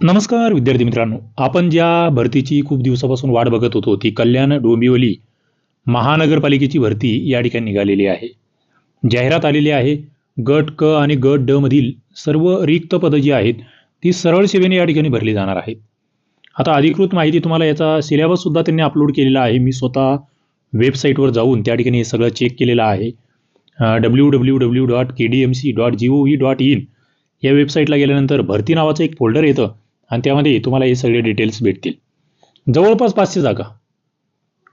नमस्कार विद्यार्थी मित्रांनो. आपण ज्या भरतीची खूप दिवसापासून वाट बघत होतो ती कल्याण डोंबिवली महानगरपालिकेची भरती या ठिकाणी निघालेली आहे. जाहिरात आलेली आहे गट क आणि गट ड मधील सर्व रिक्त पदं जी आहेत ती सरळ सेवेने या ठिकाणी भरली जाणार आहेत. आता अधिकृत माहिती तुम्हाला याचा सिलेबस सुद्धा त्यांनी अपलोड केलेला आहे. मी स्वतः वेबसाईटवर जाऊन त्या ठिकाणी हे सगळं चेक केलेलं आहे. W W W dot K D M C dot G O V dot in या वेबसाईटला गेल्यानंतर भरती नावाचं एक फोल्डर येतं. आणि त्यामध्ये तुम्हाला हे सगळे डिटेल्स भेटतील. जवळपास पाचशे जागा.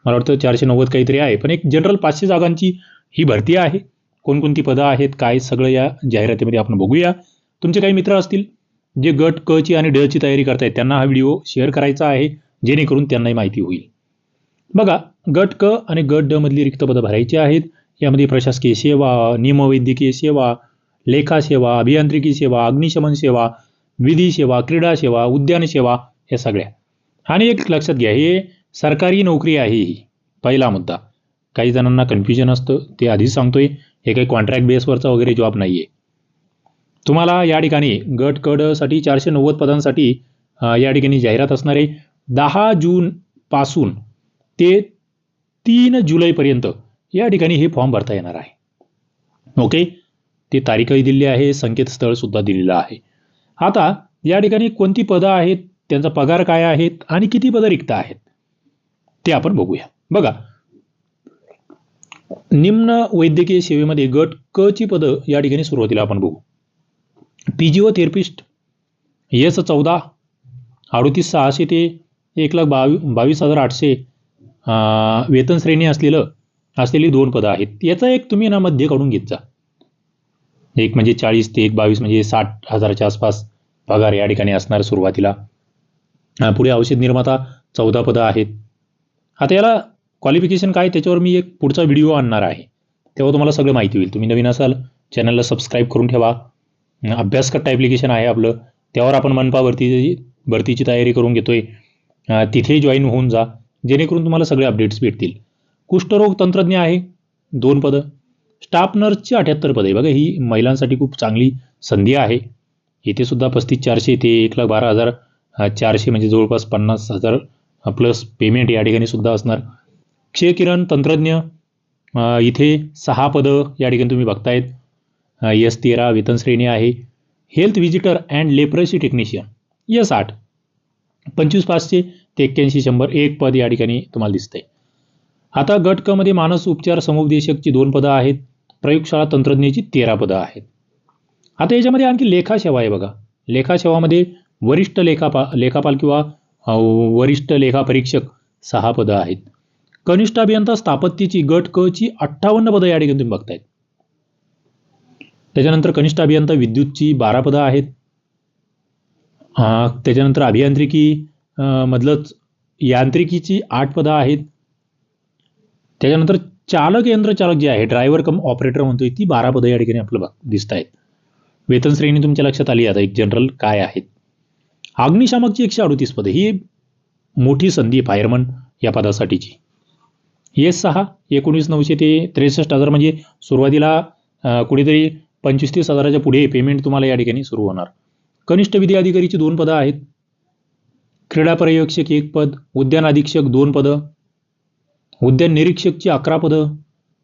मला वाटतं चारशे नव्वद काहीतरी आहे. पण एक जनरल पाचशे जागांची ही भरती आहे. कोणकोणती पदं आहेत काय सगळं या जाहिरातीमध्ये आपण बघूया. तुमचे काही मित्र असतील जे गट क ची आणि ड ची तयारी करतायत त्यांना हा व्हिडिओ शेअर करायचा आहे जेणेकरून त्यांनाही माहिती होईल. बघा गट क आणि गट ड मधली रिक्त पदं भरायची आहेत. यामध्ये प्रशासकीय सेवा निमवैद्यकीय सेवा लेखा सेवा अभियांत्रिकी सेवा अग्निशमन सेवा विधी सेवा क्रीडा सेवा उद्यान सेवा या सगळ्या. आणि एक लक्षात घ्या हे सरकारी नोकरी आहे ही. पहिला मुद्दा. काही जणांना कन्फ्युजन असतं ते आधीच सांगतोय हे काही कॉन्ट्रॅक्ट बेसवरचा वगैरे जॉब नाही आहे तुम्हाला या ठिकाणी गट कडसाठी चारशे नव्वद पदांसाठी या ठिकाणी जाहिरात असणार आहे. दहा जूनपासून ते तीन जुलैपर्यंत या ठिकाणी हे फॉर्म भरता येणार आहे. ओके? ते तारीखही दिली आहे संकेतस्थळसुद्धा दिलेलं आहे. आता या ठिकाणी कोणती पदं आहेत त्यांचा पगार काय आहेत आणि किती पदं रिक्त आहेत ते आपण बघूया. बघा निम्न वैद्यकीय सेवेमध्ये गट क ची पदं या ठिकाणी सुरुवातीला आपण बघू. पीजीओ थेरपिस्ट एस चौदा अडोतीस सहाशे ते एक लाख बावी बावीस हजार आठशे वेतन श्रेणी असलेलं असलेली दोन पदं आहेत. याचा एक तुम्ही ना मध्ये काढून घेत जा. एक म्हणजे चाळीस ते एक बावीस म्हणजे साठ हजाराच्या आसपास पगार या ठिकाणी असणार सुरुवातीला. पुढे औषध निर्माता चौदा पदं आहेत. आता याला क्वालिफिकेशन काय त्याच्यावर मी एक पुढचा व्हिडिओ आणणार आहे. तेव्हा तुम्हाला सगळं माहिती होईल. तुम्ही नवीन असाल चॅनलला सबस्क्राईब करून ठेवा. अभ्यासकट ॲप्लिकेशन आहे आपलं. त्यावर आपण मनपाभरती भरतीची तयारी करून घेतोय. तिथे जॉईन होऊन जा. जेणेकरून तुम्हाला सगळे अपडेट्स भेटतील. कुष्ठरोग तंत्रज्ञ आहे. दोन पदं. स्टाफ नर्सची अठ्याहत्तर पदे. आहे बघा ही महिलांसाठी खूप चांगली संधी आहे. इथे सुद्धा पस्तीस चारशे ते एक लाख बारा हजार चारशे म्हणजे जवळपास पन्नास हजार प्लस पेमेंट या ठिकाणी सुद्धा असणार. क्षयकिरण तंत्रज्ञ इथे सहा पदं या ठिकाणी तुम्ही बघतायत. यस तेरा वेतन श्रेणी आहे. Health visitor and leprosy technician S आठ. पंचवीस पाचशे ते एक्क्याऐंशी शंभर एक पद या ठिकाणी तुम्हाला दिसतंय. आता गट क मध्ये मानस उपचार समुपदेशकची दोन पदं आहेत. प्रयोगशाळा तंत्रज्ञाची तेरा पदं आहेत. आता याच्यामध्ये आणखी लेखा सेवा आहे बघा. लेखा सेवामध्ये वरिष्ठ लेखापा लेखापाल किंवा वरिष्ठ लेखापरीक्षक सहा पदं आहेत. कनिष्ठ अभियंता स्थापत्यची गट क ची अठ्ठावन्न पदं या ठिकाणी तुम्ही बघतायत. त्याच्यानंतर कनिष्ठ अभियंता विद्युतची बारा पदं आहेत. त्याच्यानंतर अभियांत्रिकी मधलंच यांत्रिकीची आठ पदं आहेत. त्याच्यानंतर चालक यंत्रचालक जे आहे ड्रायव्हर कम ऑपरेटर म्हणतोय ती बारा पदं या ठिकाणी आपल्याला दिसत आहेत वेतन श्रेणी तुमच्या लक्षात आली आता एक जनरल काय आहेत? अग्निशामकची एकशे अडतीस पदे ही मोठी संधी फायरमन या पदासाठीची. एस सहा एकोणीस नऊशे ते त्रेसष्ट हजार म्हणजे सुरुवातीला कुठेतरी पंचवीस तीस हजाराच्या पुढे पेमेंट तुम्हाला या ठिकाणी सुरू होणार. कनिष्ठ विधी अधिकारीची दोन पदं आहेत. क्रीडा पर्यवेक्षक एक पद उद्यान अधीक्षक दोन पदं उद्यान निरीक्षकची अकरा पदं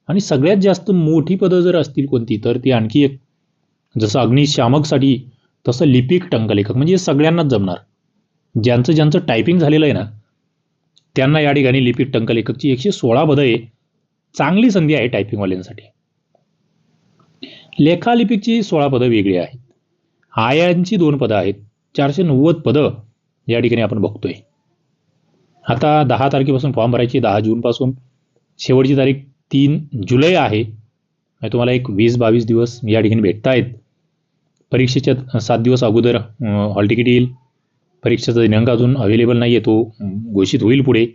आणि सगळ्यात जास्त मोठी पदं जर असतील कोणती तर ती आणखी एक. जसं अग्निशामकसाठी तसं लिपिक टंकलेखक म्हणजे सगळ्यांनाच जमणार. ज्यांचं ज्यांचं टायपिंग झालेलं आहे ना त्यांना या ठिकाणी लिपिक टंकलेखकची एकशे सोळा पदं आहे चांगली संधी आहे टायपिंगवाल्यांसाठी लेखालिपिकची सोळा पदं वेगळी आहेत. आयांची दोन पदं आहेत. चारशे नव्वद पदं या ठिकाणी आपण बघतोय. आता दहा तारखेपासून फॉर्म भरायची दहा जूनपासून. शेवटची तारीख तीन जुलै आहे. म्हणजे तुम्हाला एक वीस बावीस दिवस या ठिकाणी भेटतायत आहेत परीक्षेच्या सात दिवस अगोदर हॉल तिकीट येईल. परीक्षेचा दिनांक अजून अवेलेबल नाही आहे तो घोषित होईल पुढे.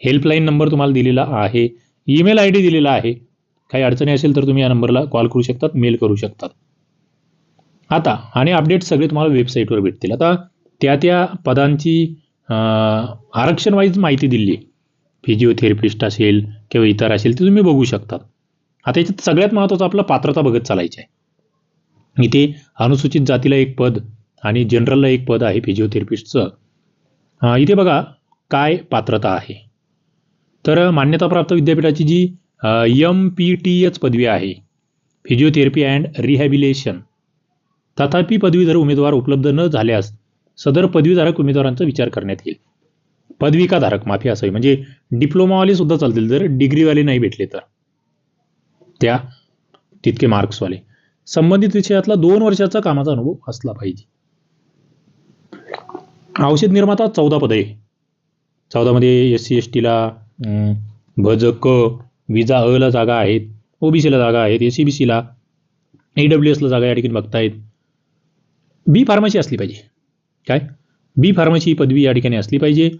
हेल्पलाईन नंबर तुम्हाला दिलेला आहे. ईमेल आय डी दिलेला आहे. काही अडचणी असेल तर तुम्ही या नंबरला कॉल करू शकतात मेल करू शकतात. आता आणि अपडेट सगळे तुम्हाला वेबसाईटवर भेटतील. आता त्या त्या पदांची आरक्षण वाईज माहिती दिली. आहे फिजिओथेरपिस्ट असेल किंवा इतर असेल ते तुम्ही बघू शकतात. आता याच्यात सगळ्यात महत्त्वाचं आपलं पात्रता बघत चालायचं आहे इथे अनुसूचित जातीला एक पद आणि जनरलला एक पद आहे फिजिओथेरपिस्टचं इथे बघा काय पात्रता आहे? तर मान्यताप्राप्त विद्यापीठाची जी यम पी टी एच पदवी आहे फिजिओथेरपी अँड रिहॅबिलेशन तथापि पदवीधर उमेदवार उपलब्ध न झाल्यास सदर पदवीधारक उमेदवारांचा विचार करण्यात येईल. पदविकाधारक माफी असावी म्हणजे डिप्लोमावाले सुद्धा चालतील जर डिग्रीवाले नाही भेटले तर. त्या तितके मार्क्सवाले. संबंधित विषयातला दोन वर्षाचा कामाचा अनुभव असला पाहिजे. औषध निर्माता चौदा पदे. चौदामध्ये एस सी एस टीला भज क विजा अला जागा आहेत. ओबीसीला जागा आहेत. एस सी बी सीला ए डब्ल्यू एसला जागा या ठिकाणी बघतायत. बी फार्मसी असली पाहिजे. काय? बी फार्मसी ही पदवी या ठिकाणी असली पाहिजे.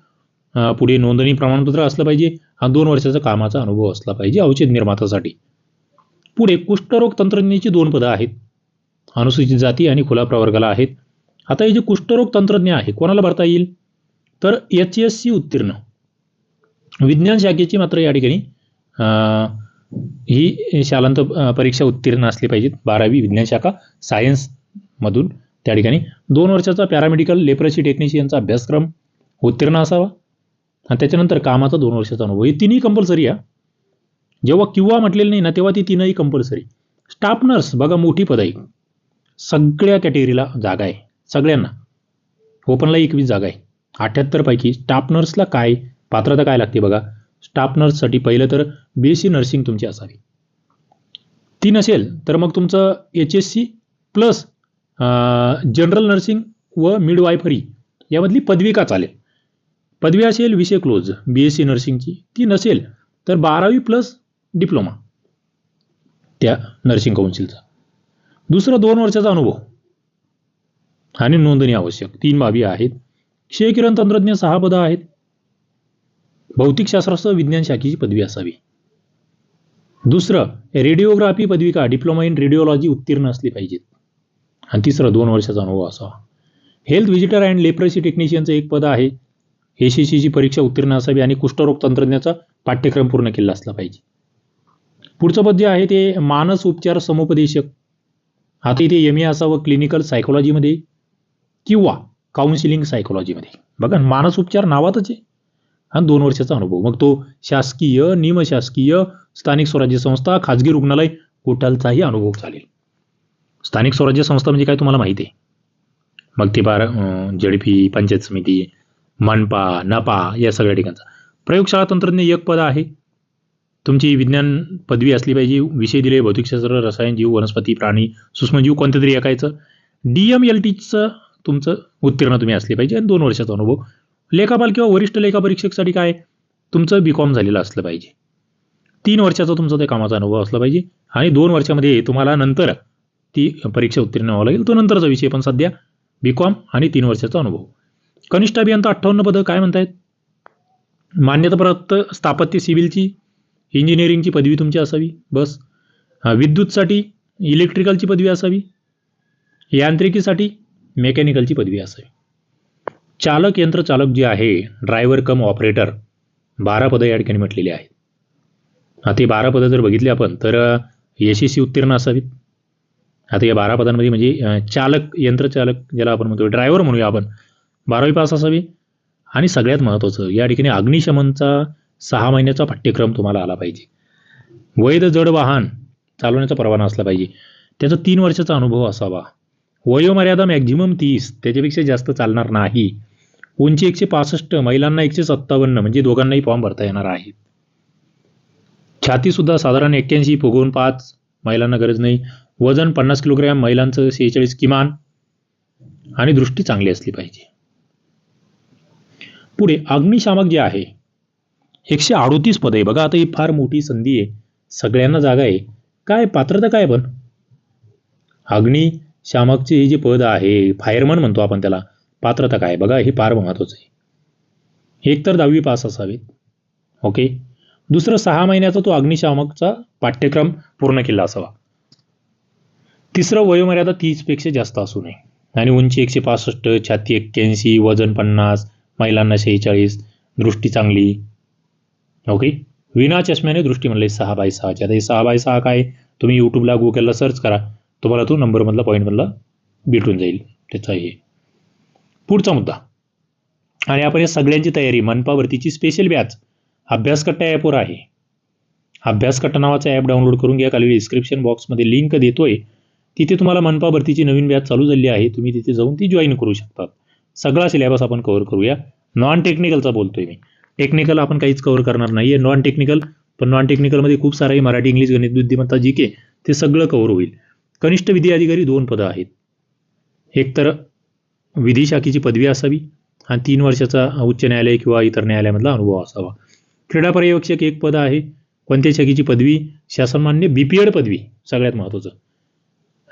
पुढे नोंदणी प्रमाणपत्र असलं पाहिजे हा दोन वर्षाचा कामाचा अनुभव असला पाहिजे औषध निर्मातासाठी. पुढे कुष्ठरोग तंत्रज्ञाची दोन पदं आहेत. अनुसूचित जाती आणि खुला प्रवर्गाला आहेत. आता हे जे कुष्ठरोग तंत्रज्ञ आहे कोणाला भरता येईल? तर एच एस सी उत्तीर्ण. विज्ञान शाखेची मात्र या ठिकाणी अं, ही शालांत परीक्षा उत्तीर्ण असली पाहिजेत. बारावी विज्ञान शाखा सायन्समधून त्या ठिकाणी दोन वर्षाचा पॅरामेडिकल लेप्रसी टेक्निशियनचा अभ्यासक्रम उत्तीर्ण असावा. आणि त्याच्यानंतर कामाचा दोन वर्षाचा अनुभव. हे तिन्ही कंपल्सरी आहे जेव्हा किंवा म्हटलेलं नाही ना तेव्हा ती तीनही कंपल्सरी स्टाफ नर्स बघा मोठी पद आहे. सगळ्या कॅटेगरीला जागा आहे. सगळ्यांना. ओपनला एकवीस जागा आहे. अठ्ठ्याहत्तरपैकी स्टाफ नर्सला काय पात्रता काय लागते बघा. स्टाफ नर्ससाठी पहिलं तर बी एस सी नर्सिंग तुमची असावी. ती नसेल तर मग तुमचं H S C plus general nursing व मिडवायफरी यामधली पदवी का चालेल? पदवी असेल विषय क्लोज बी एस सी नर्सिंगची ती नसेल तर बारावी प्लस डिप्लोमा त्या नर्सिंग काउन्सिलचा दुसरं दोन वर्षाचा अनुभव. आणि नोंदणी आवश्यक. तीन बाबी आहेत. क्षयकिरण तंत्रज्ञ सहा पदं आहेत. भौतिकशास्त्रासह विज्ञान शाखेची पदवी असावी. दुसरं रेडिओग्राफी पदविका डिप्लोमा इन रेडिओलॉजी उत्तीर्ण असली पाहिजेत. आणि तिसरं दोन वर्षाचा अनुभव असावा. हेल्थ व्हिजिटर अँड लेप्रसी टेक्निशियनचं एक पद आहे. ए सी परीक्षा उत्तीर्ण असावी आणि कुष्ठरोग तंत्रज्ञाचा पाठ्यक्रम पूर्ण केला असला पाहिजे. पुढचं पद जे आहे ते मानस उपचार समुपदेशक. आता इथे एम ए असावं क्लिनिकल सायकोलॉजीमध्ये किंवा काउन्सिलिंग सायकोलॉजीमध्ये बघा मानस उपचार नावातच आहे. आणि दोन वर्षाचा अनुभव. मग तो शासकीय निमशासकीय स्थानिक स्वराज्य संस्था खाजगी रुग्णालय कुठालचाही अनुभव चालेल. स्थानिक स्वराज्य संस्था म्हणजे काय तुम्हाला माहिती आहे? मग ती बार जडपी पंचायत समिती मनपा नपा या सगळ्या ठिकाणचा. प्रयोगशाळा तंत्रज्ञ एक पद आहे. तुमची विज्ञान पदवी असली पाहिजे विषय दिले भौतिकशास्त्र रसायन जीव वनस्पती प्राणी सूक्ष्मजीव कोणत्या तरी ऐकायचं. डी एम एल टीचं तुमचं उत्तीर्ण तुम्ही असले पाहिजे आणि दोन वर्षाचा अनुभव. लेखापाल किंवा वरिष्ठ लेखापरीक्षकसाठी काय? तुमचं बी कॉम झालेलं असलं पाहिजे. तीन वर्षाचा तुमचा ते कामाचा अनुभव असला पाहिजे आणि दोन वर्षामध्ये तुम्हाला नंतर ती परीक्षा उत्तीर्ण व्हावं लागेल. तो नंतरचा विषय पण सध्या बी कॉम आणि तीन वर्षाचा अनुभव. कनिष्ठ अभियंता अठ्ठावन्न पदं काय म्हणतायत? मान्यताप्राप्त स्थापत्य सिव्हिलची इंजिनिअरिंगची पदवी तुमची असावी बस. विद्युतसाठी इलेक्ट्रिकलची पदवी असावी. यांत्रिकीसाठी मेकॅनिकलची पदवी असावी. चालक यंत्र चालक जे आहे ड्रायव्हर कम ऑपरेटर बारा पदं या ठिकाणी म्हटलेली आहेत. ते बारा पदं जर बघितली आपण तर यशस्वी सी उत्तीर्ण असावीत. आता या बारा पदांमध्ये म्हणजे चालक यंत्रचालक ज्याला आपण म्हणतो ड्रायव्हर म्हणूया आपण बारावी पास असावी. आणि सगळ्यात महत्त्वाचं या ठिकाणी अग्निशमनचा सहा महिन्याचा पाठ्यक्रम तुम्हाला आला पाहिजे. वैध जड वाहन चालवण्याचा परवाना असला पाहिजे. त्याचा तीन वर्षाचा अनुभव असावा. वयोमर्यादा मॅक्झिमम तीस त्याच्यापेक्षा जास्त चालणार नाही. उंची एकशे पासष्ट महिलांना एकशे सत्तावन्न म्हणजे दोघांनाही फॉर्म भरता येणार आहे छातीसुद्धा साधारण एक्क्याऐंशी फुगवून पाच महिलांना गरज नाही. वजन पन्नास किलोग्रॅम महिलांचं सेहेचाळीस किमान आणि दृष्टी चांगली असली पाहिजे. पुढे अग्निशामक जे आहे एकशे अडोतीस पद. आहे बघा आता ही फार मोठी संधी आहे. सगळ्यांना जागा आहे. काय पात्रता काय पण? अग्निशामकचे हे जे पद आहे फायरमन म्हणतो आपण त्याला. पात्रता काय? बघा हे फार महत्वाचं आहे. एक तर दहावी पास असावेत. ओके? दुसरं सहा महिन्याचा तो अग्निशामकचा पाठ्यक्रम पूर्ण केला असावा. तिसरं वयोमर्यादा तीसपेक्षा जास्त असू नये. आणि उंची एकशे पासष्ट छाती एक्क्याऐंशी वजन पन्नास महिलांना शेहेचाळीस दृष्टी चांगली. ओके? विना चष्म्याने दृष्टी म्हणले सहा बाय सहाची. आता हे सहा बाय सहा काय? तुम्ही यूट्यूबला गुगलला सर्च करा. तुम्हाला तो नंबरमधला पॉईंटमधला भेटून जाईल. त्याचा हे. पुढचा मुद्दा. आणि आपण या सगळ्यांची तयारी मनपा भरतीची स्पेशल बॅच अभ्यासकट्टा ॲपवर आहे. अभ्यासकट्टा नावाचा ॲप डाउनलोड करून घ्या. खाली डिस्क्रिप्शन बॉक्समध्ये लिंक देतोय. तिथे तुम्हाला मनपा भरतीची नवीन बॅच चालू झाली आहे तुम्ही तिथे जाऊन ती जॉईन करू शकतात. सगळा सिलेबस आपण कव्हर करूया. नॉन टेक्निकलचा बोलतोय मी. टेक्निकल आपण काहीच कव्हर करणार नाही आहे नॉन टेक्निकल पण नॉन टेक्निकलमध्ये खूप सारे मराठी इंग्लिश गणित बुद्धिमत्ता जी के ते सगळं कव्हर होईल. कनिष्ठ विधी अधिकारी दोन पदं आहेत. एक तर विधी शाखेची पदवी असावी आणि तीन वर्षाचा उच्च न्यायालय किंवा इतर न्यायालयामधला अनुभव असावा. क्रीडा पर्यवेक्षक एक पद आहे. कोणत्या शाखेची पदवी शासनमान्य बी पी एड पदवी सगळ्यात महत्त्वाचं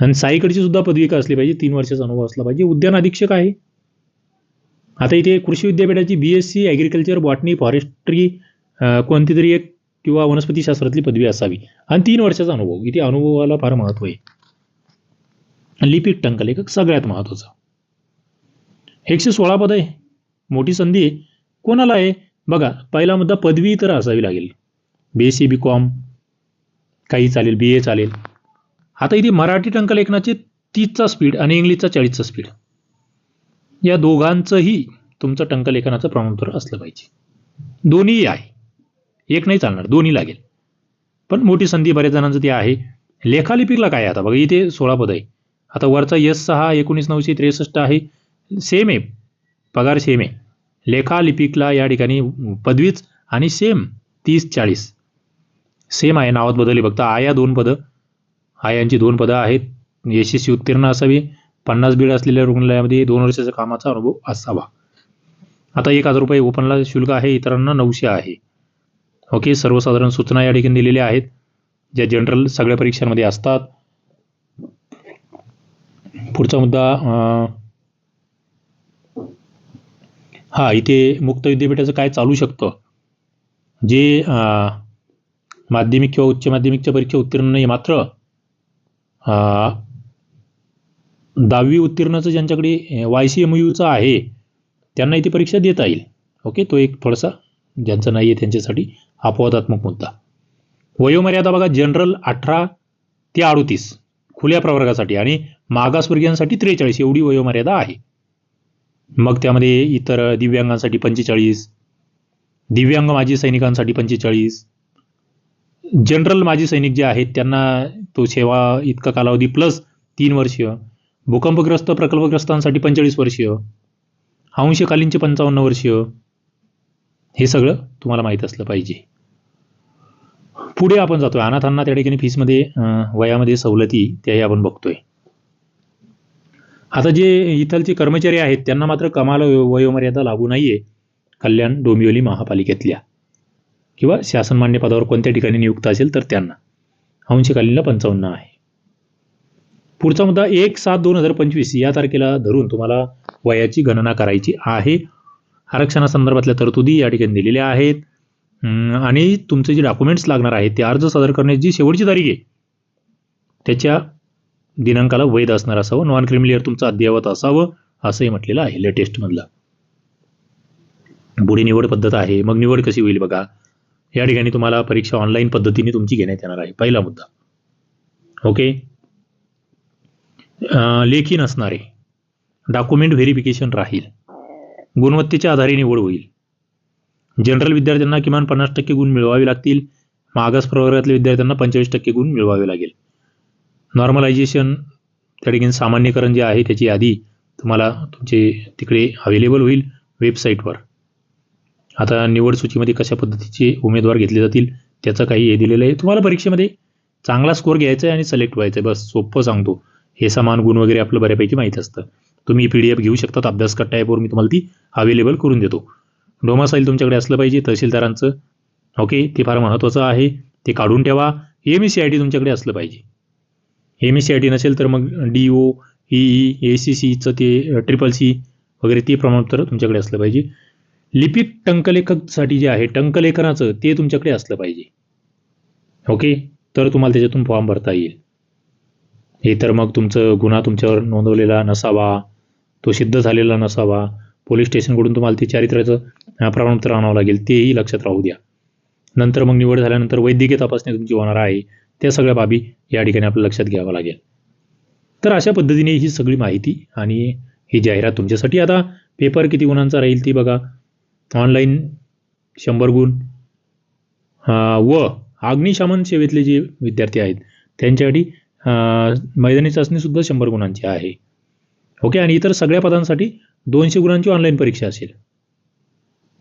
आणि साईकडची सुद्धा पदविका असली पाहिजे? तीन वर्षाचा अनुभव असला पाहिजे. उद्यान अधीक्षक आहे. आता इथे कृषी विद्यापीठाची B S C agriculture botany forestry कोणती तरी एक किंवा वनस्पतीशास्त्रातली पदवी असावी. आणि तीन वर्षाचा अनुभव. इथे अनुभवाला फार महत्त्व आहे. लिपिक टंकलेखक सगळ्यात महत्त्वाचं एकशे सोळा पद आहे. मोठी संधी आहे. कोणाला आहे? बघा पहिला मुद्दा पदवी तर असावी लागेल. B S C B com काही चालेल बी ए चालेल. आता इथे मराठी टंकलेखनाचे तीसचा स्पीड आणि इंग्लिशचा चाळीसचा स्पीड या दोघांचंही तुमचं टंकलेखनाचं प्रमाणपत्र असलं पाहिजे. दोन्ही आहे. एक नाही चालणार दोन्ही लागेल. पण मोठी संधी बऱ्याच जणांचं ती आहे. लेखालिपिकला काय आहे आता? बघा इथे सोळा पद आहे. आता वरचा यस सहा एकोणीस नऊशे त्रेसष्ट आहे. सेम आहे. पगार सेम आहे. लेखालिपिकला या ठिकाणी पदवीच आणि सेम तीस चाळीस. सेम आहे नावात बदलली. फक्त आया दोन पदं. आयांची दोन पदं आहेत. यशस्वी उत्तीर्ण असावी. पन्नास बीड असलेल्या रुग्णालयामध्ये दोन वर्षाचा कामाचा अनुभव असावा. आता एक हजार रुपये ओपनला शुल्क आहे इतरांना नऊशे आहे. ओके सर्वसाधारण सूचना या ठिकाणी दिलेल्या आहेत ज्या जनरल सगळ्या परीक्षांमध्ये असतात. पुढचा मुद्दा हा इथे मुक्त विद्यापीठाचं काय चालू शकतं? जे माध्यमिक किंवा उच्च माध्यमिकच्या परीक्षा उत्तीर्ण नाही मात्र दहावी उत्तीर्णचं ज्यांच्याकडे वाय सी एम यूचं आहे त्यांना इथे परीक्षा देता येईल. ओके तो एक थोडासा ज्यांचं नाही आहे त्यांच्यासाठी अपवादात्मक मुद्दा. वयोमर्यादा बघा जनरल अठरा ते अडोतीस खुल्या प्रवर्गासाठी आणि मागासवर्गीयांसाठी त्रेचाळीस एवढी वयोमर्यादा आहे. मग त्यामध्ये इतर दिव्यांगांसाठी पंचेचाळीस दिव्यांग माजी सैनिकांसाठी पंचेचाळीस जनरल माजी सैनिक जे आहेत त्यांना तो सेवा इतका कालावधी प्लस तीन वर्ष भूकंपग्रस्त प्रकल्पग्रस्तांसाठी पंचेचाळीस वर्षीय. अंशकालीनचे पंचावन्न वर्ष हे सगळं तुम्हाला माहीत असलं पाहिजे. पुढे आपण जातोय. अनाथांना त्या ठिकाणी फीसमध्ये वयामध्ये सवलती त्याही आपण बघतोय. आता जे इथलचे कर्मचारी आहेत त्यांना मात्र कमाल वयोमर्यादा लागू नाहीये. कल्याण डोंबिवली महापालिकेतल्या. किंवा शासनमान्य पदावर कोणत्या ठिकाणी नियुक्त असेल तर त्यांना. अंशकालीनला पंचावन्न आहे. पुढचा मुद्दा एक सात दोन हजार पंचवीस या तारखेला धरून तुम्हाला वयाची गणना करायची आहे. आरक्षणासंदर्भातल्या तरतुदी या ठिकाणी दिलेल्या आहेत. आणि तुमचे जे डॉक्युमेंट्स लागणार आहेत ते अर्ज सादर करण्याची जी शेवटची तारीख आहे त्याच्या दिनांकाला वैध असणार असावं नॉन क्रिमिलियर तुमचं अद्ययावत असावं असंही म्हटलेलं आहे लेटेस्टमधलं. पुढे निवड पद्धत आहे मग निवड कशी होईल बघा. या ठिकाणी तुम्हाला परीक्षा ऑनलाईन पद्धतीने तुमची घेण्यात येणार आहे. पहिला मुद्दा. ओके लेखी नसणारे. डॉक्युमेंट व्हेरिफिकेशन राहील. गुणवत्तेच्या आधारे निवड होईल. जनरल विद्यार्थ्यांना किमान पन्नास टक्के गुण मिळवावे लागतील. मागास प्रवर्गातल्या विद्यार्थ्यांना पंचेचाळीस टक्के गुण मिळवावे लागेल. नॉर्मलायझेशन त्या ठिकाणी सामान्यकरण जे आहे त्याची यादी तुम्हाला तुमचे तिकडे अवेलेबल होईल वेबसाईटवर आता निवड सूचीमध्ये कशा पद्धतीचे उमेदवार घेतले जातील त्याचं काही हे दिलेलं आहे. तुम्हाला परीक्षेमध्ये चांगला स्कोअर घ्यायचा आहे आणि सिलेक्ट व्हायचं आहे. बस सोपं सांगतो. हे समान गुण वगैरे आपलं बऱ्यापैकी माहीत असतं. तुम्ही पी डी एफ घेऊ शकतात. अभ्यास कट्टा ॲपवर मी तुम्हाला ती अवेलेबल करून देतो. डोमासाईल तुमच्याकडे असलं पाहिजे तहसीलदारांचं. ओके ते फार महत्त्वाचं आहे. ते काढून ठेवा. M S C I T तुमच्याकडे असलं पाहिजे. M S C I T नसेल तर मग D O E A C सीचं ते ट्रिपल सी वगैरे ते प्रमाणपत्र तुमच्याकडे असलं पाहिजे. लिपिक टंकलेखकसाठी जे आहे टंकलेखनाचं ते तुमच्याकडे असलं पाहिजे. ओके? तर तुम्हाला त्याच्यातून फॉर्म भरता येईल. हे तर मग तुमचं गुन्हा तुमच्यावर नोंदवलेला नसावा तो सिद्ध झालेला नसावा. पोलीस स्टेशनकडून तुम्हाला ते चारित्र्याचं प्रमाणपत्र आणावं लागेल तेही लक्षात राहू द्या. नंतर मग निवड झाल्यानंतर वैद्यकीय तपासणी तुमची होणार आहे. त्या सगळ्या बाबी या ठिकाणी आपल्याला लक्षात घ्यावं लागेल. तर अशा पद्धतीने ही सगळी माहिती आणि ही जाहिरात तुमच्यासाठी. आता पेपर किती गुणांचा राहील ती बघा. ऑनलाईन शंभर गुण. व अग्निशमन सेवेतले जे विद्यार्थी आहेत त्यांच्यासाठी मैदानी चाचणीसुद्धा शंभर गुणांची आहे. ओके? आणि इतर सगळ्या पदांसाठी दोनशे गुणांची ऑनलाईन परीक्षा असेल.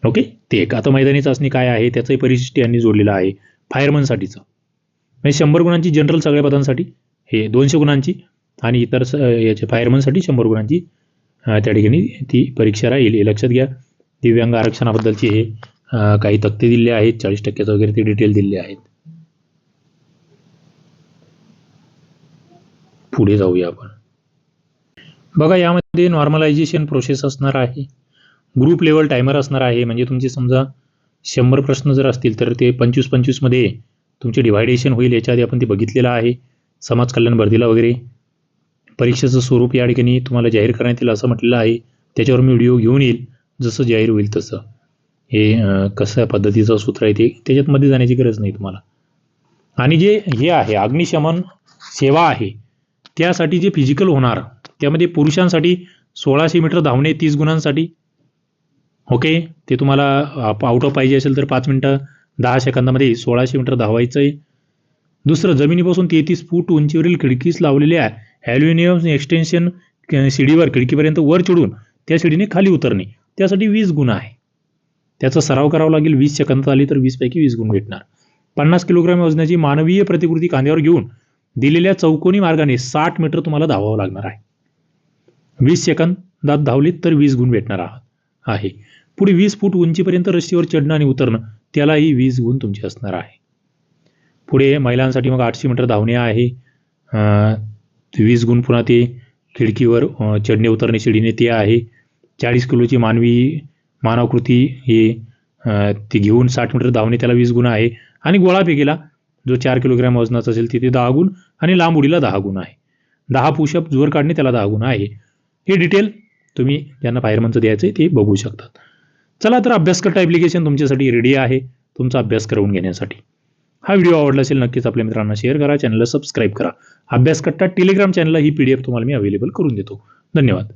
ओके? ते एक. आता मैदानी चाचणी काय आहे त्याचंही परिशिष्ट यांनी जोडलेलं आहे फायरमनसाठीचं. म्हणजे शंभर गुणांची जनरल सगळ्या पदांसाठी हे दोनशे गुणांची आणि इतर स याचे फायरमनसाठी शंभर गुणांची त्या ठिकाणी ती परीक्षा राहील. हे लक्षात घ्या. दिव्यांग आरक्षणाबद्दलचे हे काही तक्ते दिले आहेत. चाळीस टक्क्याचं वगैरे ते डिटेल दिले आहेत. पुढे जाऊया आपण. बघा यामध्ये नॉर्मलायझेशन प्रोसेस असणार आहे. ग्रुप लेवल टायमर असणार आहे. म्हणजे तुमचे समजा शंभर प्रश्न जर असतील तर ते पंचवीस पंचवीसमध्ये तुमचे डिव्हायडेशन होईल. याच्या आधी आपण ते बघितलेलं आहे. समाज कल्याण भरतीला वगैरे. परीक्षेचं स्वरूप या ठिकाणी तुम्हाला जाहीर करण्यात येईल असं म्हटलेलं आहे. त्याच्यावर मी व्हिडिओ घेऊन येईल. जसं जाहीर होईल तसं. हे कसं पद्धतीचं सूत्र आहे ते त्याच्यातमध्ये जाण्याची गरज नाही तुम्हाला. आणि जे हे आहे अग्निशमन सेवा आहे त्यासाठी जे फिजिकल होणार त्यामध्ये पुरुषांसाठी सोळाशे मीटर धावणे तीस गुणांसाठी. ओके? ते तुम्हाला आउट ऑफ पाहिजे असेल तर पाच मिनटं दहा सेकंदामध्ये सोळाशे मीटर धावायचं आहे दुसरं जमिनीपासून तेहतीस फूट उंचीवरील खिडकीस लावलेल्या ॲल्युमिनियम एक्सटेन्शन शिडीवर खिडकीपर्यंत वर चढून त्या शिडीने खाली उतरणे. त्यासाठी वीस गुण आहे. त्याचा सराव करावा लागेल वीस सेकंदात आली तर वीसपैकी वीस गुण भेटणार. पन्नास किलोग्रॅम वजनाची मानवीय प्रतिकृती कांद्यावर घेऊन दिलेल्या चौकोनी मार्गाने साठ मीटर तुम्हाला धावावं लागणार आहे. वीस सेकंदात धावलीत तर वीस गुण भेटणार आहात. आहे. पुढे वीस फूट उंचीपर्यंत रस्सीवर चढणं आणि उतरणं त्यालाही वीस गुण तुमचे असणार आहे. पुढे महिलांसाठी मग आठशे मीटर धावणे आहे. वीस गुण पुन्हा ते खिडकीवर चढणे उतरणे शिडीने ते आहे. चाळीस किलोची मानवी मानवकृती हे ती घेऊन साठ मीटर धावणे त्याला वीस गुण आहे. आणि गोळाफेकीला जो चार किलोग्रॅम वजनाचा असेल तिथे दहा गुण आणि लांब उडीला दहा गुण आहे. दहा पुशअप जोर काढणे त्याला दहा गुण आहे. हे डिटेल तुम्ही ज्यांना फायरमनचं द्यायचं आहे ते बघू शकतात. चला तर अभ्यासकर्ता ॲप्लिकेशन तुमच्यासाठी रेडी आहे तुमचा अभ्यास करवून घेण्यासाठी. हा व्हिडिओ आवडला असेल नक्कीच आपल्या मित्रांना शेअर करा चॅनलला सबस्क्राईब करा. अभ्यासकट्टा टेलिग्राम चॅनलला ही पी डी एफ तुम्हाला मी अवेलेबल करून देतो. धन्यवाद.